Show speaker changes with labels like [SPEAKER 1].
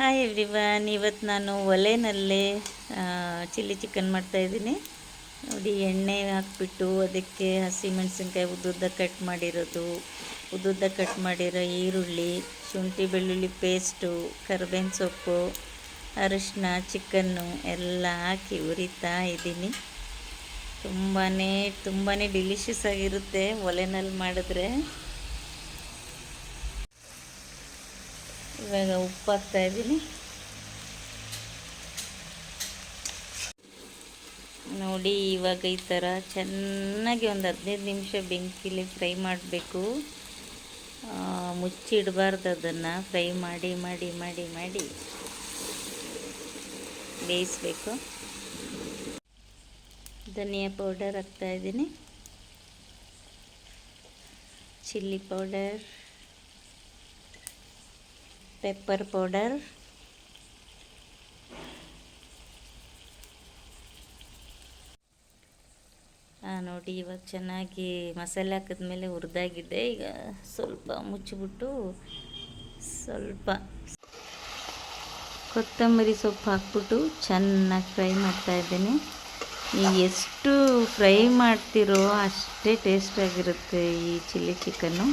[SPEAKER 1] Hi everyone ಇವತ್ತು ನಾನು ಒಲೆನಲ್ಲೇ chilli chicken ಮಾಡ್ತಾಯಿದ್ದೀನಿ ನೋಡಿ, ಎಣ್ಣೆ ಹಾಕ್ಬಿಟ್ಟು ಅದಕ್ಕೆ ಹಸಿಮೆಣಸಿನ್ಕಾಯಿ ಉದ್ದುದ್ದ ಕಟ್ ಮಾಡಿರೋದು. ಉದ್ದುದ್ದ ಕಟ್ ಮಾಡಿರೋ ಈರುಳ್ಳಿ, ಶುಂಠಿ ಬೆಳ್ಳುಳ್ಳಿ ಪೇಸ್ಟು ಕರ್ಬೇವಿನ ಸೊಪ್ಪು ಅರಿಶಿನ ಚಿಕನ್ನು ಎಲ್ಲ ಹಾಕಿ ಉರಿತಾ ಇದ್ದೀನಿ. ತುಂಬಾ ತುಂಬಾ ಡಿಲಿಷಿಯಸ್ ಆಗಿರುತ್ತೆ ಒಲೆನಲ್ಲಿ ಮಾಡಿದ್ರೆ. ಇವಾಗ ಉಪ್ಪು ಹಾಕ್ತಾ ಇದ್ದೀನಿ. ನೋಡಿ, ಇವಾಗ ಈ ಥರ ಚೆನ್ನಾಗಿ ಒಂದು ಹದಿನೈದು ನಿಮಿಷ ಬೆಂಕಿಲಿ ಫ್ರೈ ಮಾಡಬೇಕು. ಮುಚ್ಚಿಡಬಾರ್ದು ಅದನ್ನು. ಫ್ರೈ ಮಾಡಿ ಮಾಡಿ ಮಾಡಿ ಮಾಡಿ. ಬೇಯಿಸ್ಬೇಕು. ಧನಿಯಾ ಪೌಡರ್ ಹಾಕ್ತಾಯಿದ್ದೀನಿ ಚಿಲ್ಲಿ ಪೌಡರ್. ಪೆಪ್ಪರ್ ಪೌಡರ್ ನೋಡಿ, ಇವಾಗ ಚೆನ್ನಾಗಿ ಮಸಾಲೆ ಹಾಕಿದ್ಮೇಲೆ ಹುರಿದಾಗಿದೆ. ಈಗ ಸ್ವಲ್ಪ ಮುಚ್ಚಿಬಿಟ್ಟು ಸ್ವಲ್ಪ ಕೊತ್ತಂಬರಿ ಸೊಪ್ಪು ಹಾಕ್ಬಿಟ್ಟು ಚೆನ್ನಾಗಿ ಫ್ರೈ ಮಾಡ್ತಾ ಈ ಎಷ್ಟು ಫ್ರೈ ಮಾಡ್ತಿರೋ ಅಷ್ಟೇ ಟೇಸ್ಟಾಗಿರುತ್ತೆ ಈ ಚಿಲ್ಲಿ ಚಿಕನ್ನು.